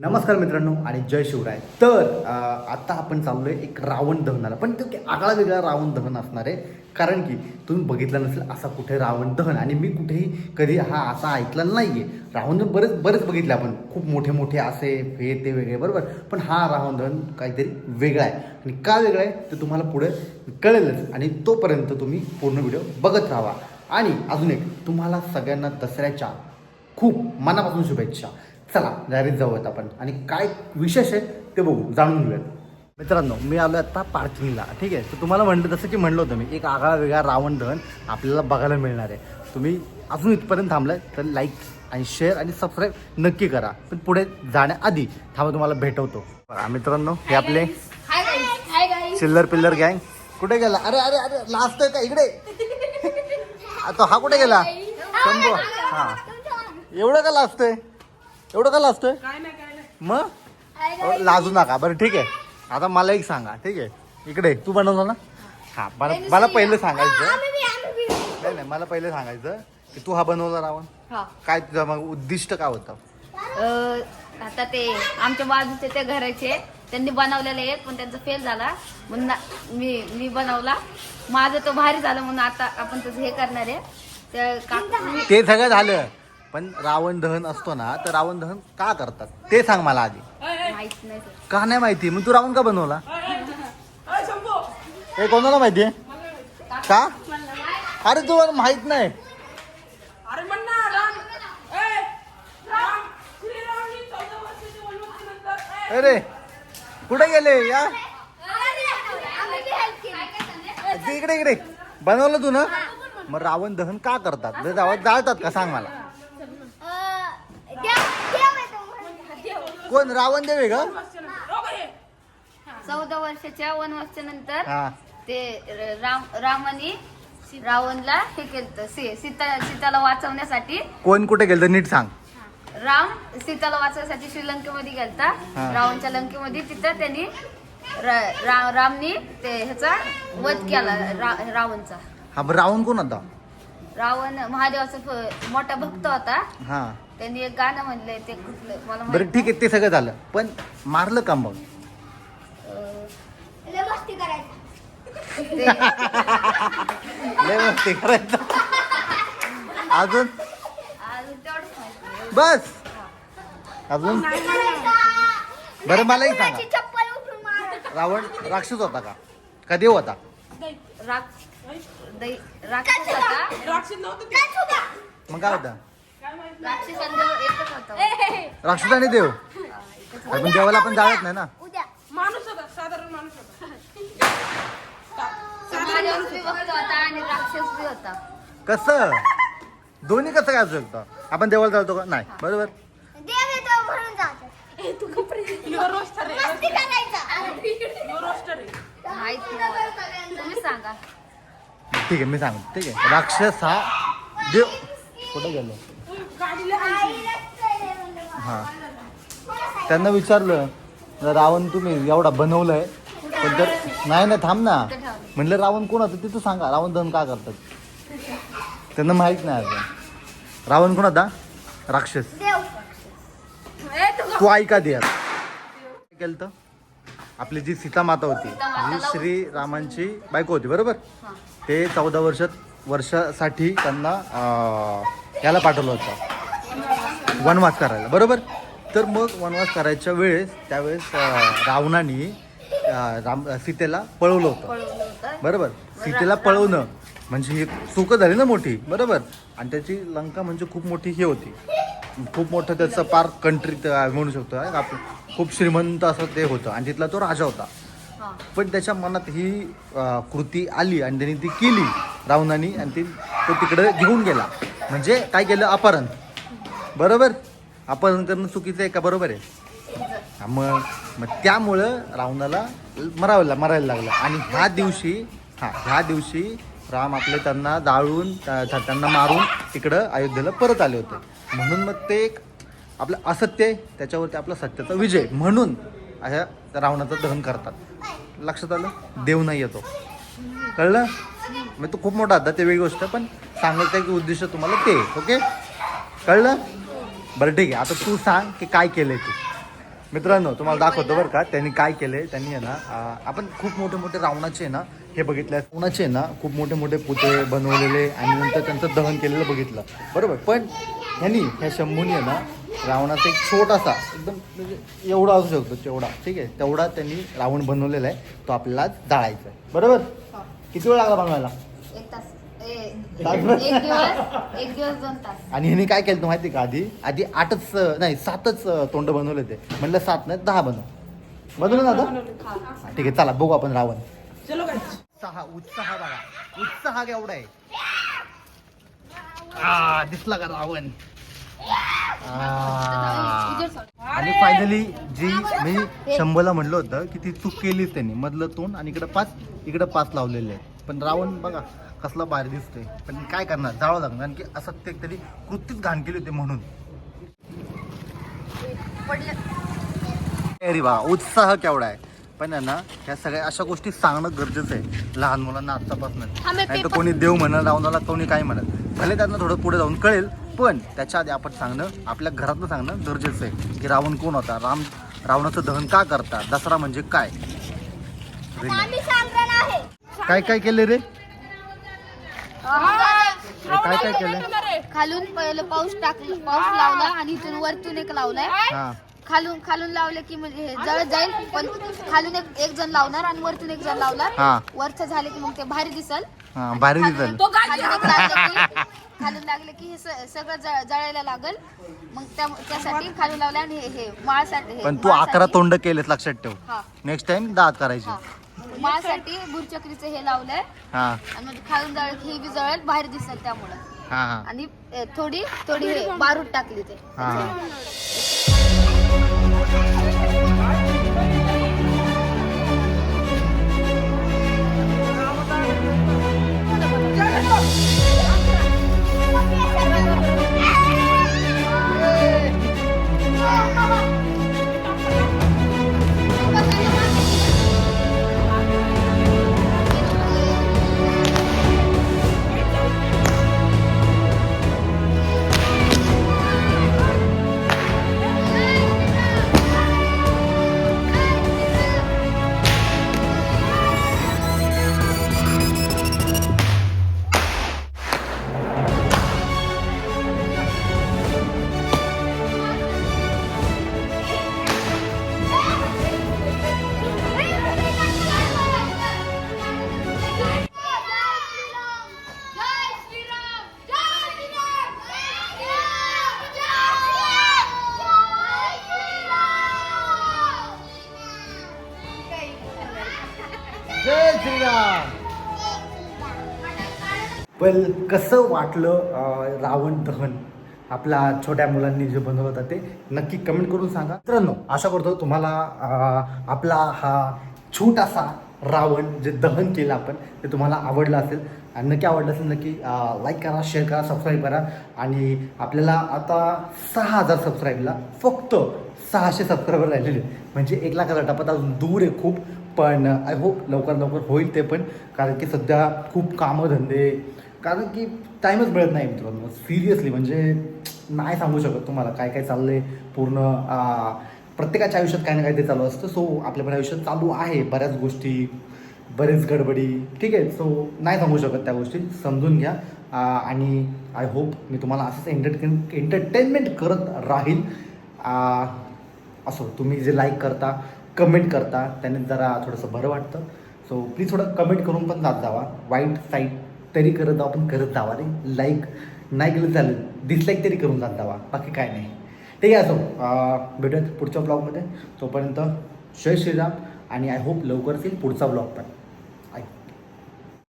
नमस्कार मित्रांनो आणि जय शिवराय. तर आता आपण चाललोय एक रावण दहनाला. पण तो की आगळा वेगळा रावण दहन असणार आहे. कारण की तुम्ही बघितलं नसेल असा कुठे रावण दहन. आणि मी कुठेही कधी हा असा ऐकला नाहीये. रावण दहन बरेच बरेच बघितले आपण. खूप मोठे मोठे असे हे ते वेगळे बरोबर. पण हा रावण दहन काहीतरी वेगळा आहे. आणि का वेगळा आहे ते तुम्हाला पुढे कळेलच. आणि तोपर्यंत तुम्ही पूर्ण व्हिडिओ बघत राहा. आणि अजून एक तुम्हाला सगळ्यांना दसऱ्याच्या खूप मनापासून शुभेच्छा. चला डायरेक्ट जाऊयात आपण. आणि काय विशेष आहे ते बघू जाणून घेऊयात. मित्रांनो मी आलो आता पार्किंगला ठीक आहे? तर तुम्हाला म्हणलं जसं की म्हणलं होतं मी एक आगळा वेगळा रावण दहन आपल्याला बघायला मिळणार आहे. तुम्ही अजून इथपर्यंत थांबलाय तर लाईक आणि शेअर आणि सबस्क्राईब नक्की करा. पण पुढे जाण्याआधी थांबा तुम्हाला भेटवतो. मित्रांनो हे आपले चिल्लर पिल्लर गँग. कुठे गेला? अरे अरे अरे लास्ट आहे का इकडे? आता हा कुठे गेला? शंभू. हा. एवढं का लाजतोय एवढं का लाजतोय? मग? लाजू नका. बरं ठीक आहे. आता मला एक सांगा ठीक आहे. इकडे तू बनवलं ना? हा मला मला पहिलं सांगायचं. नाही नाही मला पहिलं सांगायचं की तू हा बनवला रावण. हा. काय तुझं मग उद्दिष्ट काय होतं? अं, आता ते आमच्या बाजूचे ते घराचे त्यांनी बनवलेले एक पण त्यांचा फेल झाला. म्हणून ना- मी मी बनवला. माझं तो भारी झालं म्हणून आता आपण तसं हे करणार आहे. ते काकू ते सगळं झालं. पण रावण दहन असतो ना तर रावण दहन का करतात? ते सांग मला आधी. माहीत नाही sir. का नाही माहिती? मग तू रावण का बनवला? हे कोणाला माहिती? आहे का? अरे तू माहीत नाही. अरे कुठे गेले या? इकडे इकडे. बनवलं तू ना? मग रावण दहन का करतात? जर जाळतात का? सांग मला. कोण? रावण देव आहे का. चौदा वर्षाच्या वनवासच्या नंतर हा. ते र- राम रामाने रावणला हे केलं सीता सीताला वाचवण्यासाठी. कोण कुठे गेलं नीट सांग. राम सीताला वाचवण्यासाठी श्रीलंकेमध्ये गेलता. हा. रावणच्या लंकेमध्ये तिथं त्यांनी र- रा- रामनी ते ह्याचा वध केला रा- रावणचा. हा बरं रावण कोण होता? रावण महादेवाचा फ- मोठा भक्त होता. हा. त्यांनी एक गाणं म्हणलंय ते कुठलं? मला बरं माहीत ठीक आहे ते सगळं झालं. पण मारलं का मग ते लय मस्ती करायचं. अजून? अजून तेवढंच माहिती आहे. बस. अजून? बरं मलाही सांगा. रावण राक्षस होता का? का देव होता राक्ष दै- राक्षस होता राक्षस नव्हतं ते. मग काय होता? राक्षस आणि देव. अरे पण देवाला पण जाळत नाही ना? माणूस होता साधारण माणूस होता. कसं? दोन्ही कसं काय असू शकतं? आपण देवाला चालतो का? नाही. बरोबर? ठीक आहे मी सांगतो. ठीक आहे. राक्षस हा देव कुठे गेलो. हां. त्यांना विचारलं "जर रावण तुम्ही एवढा बनवलाय पण तर नाही नाही थांब ना. म्हटलं रावण कोण होतं ते तू सांगा रावण दहन का करतात? त्यांना माहीत नाही अजून. रावण कोण होता? राक्षस. तू ऐका दे केलं तर? आपली जी सीता माता होती जी श्री रामांची बायको होती बरोबर? हा. ते चौदा वर्षात वर्षासाठी त्यांना याला पाठवलं होतं. वनवास करायला. बरोबर? तर मग वनवास करायच्या वेळेस त्यावेळेस रावणाने राम सीतेला पळवलं होतं. बरोबर? सीतेला पळवणं म्हणजे ही चूक झाली ना मोठी. बरोबर? आणि त्याची लंका म्हणजे खूप मोठी ही होती. खूप मोठं त्याचं पार कंट्री म्हणू शकतो आपण. खूप श्रीमंत असं ते होतं. आणि तिथला तो राजा होता. पण त्याच्या मनात ही कृती आली आणि त्यांनी ती केली रावणाने आणि ती तो तिकडे घेऊन गेला. म्हणजे काय केलं? अपहरण. बरोबर? अपहरण करणं चुकीचं आहे का? बरोबर आहे. मग मग त्यामुळं रावणाला मरावला मरायला लागलं. आणि ह्या दिवशी हा ह्या दिवशी राम आपले त्यांना जाळून त्या- त्यांना मारून तिकडं अयोध्येला परत आले होते. म्हणून मग ते एक आपलं असत्य आहे. त्याच्यावरती आपला सत्याचा विजय म्हणून अशा रावणाचं दहन करतात. लक्षात आलं? देव नाही येतो. कळलं? मग तो खूप मोठा होता ते वेगळी गोष्ट पण सांगायचं आहे की उद्दिष्ट तुम्हाला ते ओके? कळलं? बरं ठीक आहे. आता तू सांग की काय केलंय तू. मित्रांनो तुम्हाला दाखवतो बरं का त्यांनी काय केलंय त्यांनी आहे ना आपण खूप मोठे मोठे रावणाचे आहे ना हे बघितले रावणाचे आहे ना खूप मोठे मोठे पुतळे बनवलेले आणि नंतर त्यांचं दहन केलेलं बघितलं. बरोबर? पण ह्यांनी ह्या शंभूनी आहे ना रावणाचा एक छोटासा एकदम म्हणजे एवढा असू शकतो तेवढा. ठीक आहे? तेवढा त्यांनी रावण बनवलेला आहे. तो आपल्याला जाळायचा आहे. बरोबर? किती वेळ लागला बनवायला? एक तास. एक दिवस एक दिवस दोन तास. आणि ह्याने काय केलं माहिती का आधी? आधी आठच नाही सातच तोंड बनवले ते म्हणलं सात नाही दहा बनव. बनवलं ना आता? ठीक आहे चला बघू आपण रावण. चलो उत्साह उत्साह बघा. उत्साह केवढा आहे. आ, दिसला का रावण? आ. आणि फायनली जी मी शंभरला म्हणलं होतं की ती चूक केलीच त्यांनी. मधलं तोंड आणि इकडं पाच इकडं पाच लावलेले आहेत. पण रावण बघा कसला भारी दिसतोय. पण काय करणार? जावं लागणार. कारण की असं ते तरी कृतीच घाण केली होती म्हणून. अरे बा उत्साह केवढा आहे. पण ना ह्या सगळ्या अशा गोष्टी सांगणं गरजेचं आहे. लहान मुलांना आत्तापासून नाही तर कोणी देव म्हणत रावणाला कोणी काय म्हणत. भले त्यांना थोडं पुढे जाऊन कळेल पण त्याच्या आधी आपण सांगणं आपल्या घरातलं सांगणं गरजेचं आहे. की रावण कोण होता? राम रावणाचं दहन का करतात दसरा म्हणजे काय? काय काय केले रे? काय काय केलंय? खालून पहिलं पाऊस टाकलं पाऊस लावला आणि इथून वरतून एक लावलाय. हा. खालून खालून लावले की म्हणजे हे जळत जाईल पण खालून एक एक जण लावणार आणि वरतून एक जण लावणार. हा. वरचं झाले की मग ते भारी दिसल. हा भारी दिसल. खालून एक लागलं की खालून लागले की हे स- सगळं जळ- जळायला लागल. मग त्या- त्यासाठी खालून लावलं आणि हे- हे माळसाठी हे पण तू माळसाठी- अकरा तोंड केलेस लक्षात ठेव. हा. नेक्स्ट टाइम दात करायची. माळसाठी बुरचक्रीचं हे लावलंय. हा. आणि म्हणजे खालून जळ हे बी जळेल बाहेर दिसेल त्यामुळं. हा हा. आणि थोडी थोडी हे बारूद टाकली ते. हा पण कसं वाटलं रावण दहन? आपल्या छोट्या मुलांनी जे बनवलं होतं ते नक्की कमेंट करून सांगा. मित्रांनो आशा करतो तुम्हाला आपला हा छोटासा रावण जे दहन केलं आपण ते तुम्हाला आवडलं असेल. आणि नक्की आवडलं असेल नक्की लाईक करा शेअर करा सबस्क्राईब करा. आणि आपल्याला आता सहा हजार सबस्क्राईबला फक्त सहाशे सबस्क्रायबर राहिलेले. म्हणजे एक लाखाचा टप्पा अजून दूर आहे खूप. पण आय होप लवकर लवकर होईल ते पण. कारण की सध्या खूप कामं धंदे कारण की टाईमच मिळत नाही मित्रांनो. सिरियसली म्हणजे नाही सांगू शकत तुम्हाला काय काय चाललं आहे पूर्ण प्रत्येकाच्या आयुष्यात काही ना काही ते चालू असतं. सो आपल्या पण आयुष्यात चालू आहे बऱ्याच गोष्टी बरेच गडबडी. ठीक आहे सो नाही सांगू शकत त्या गोष्टी. समजून घ्या. आणि आय होप मी तुम्हाला असंच एंटरटेन एंटरटेनमेंट करत राहील. असो तुम्ही जे लाईक करता कमेंट करता त्याने जरा थोडंसं बरं वाटतं. सो प्लीज थोडं कमेंट करून पण जात जावा. वाईट साईट तरी करत जाऊ आपण करत जावा रे. लाईक नाही केलं चालेल. डिसलाईक तरी करून जात जावा. बाकी काय नाही. ठीक आहे असो भेटूयात पुढच्या ब्लॉगमध्ये तोपर्यंत जय श्रीराम आणि आय होप लवकरच येईल पुढचा ब्लॉग पण.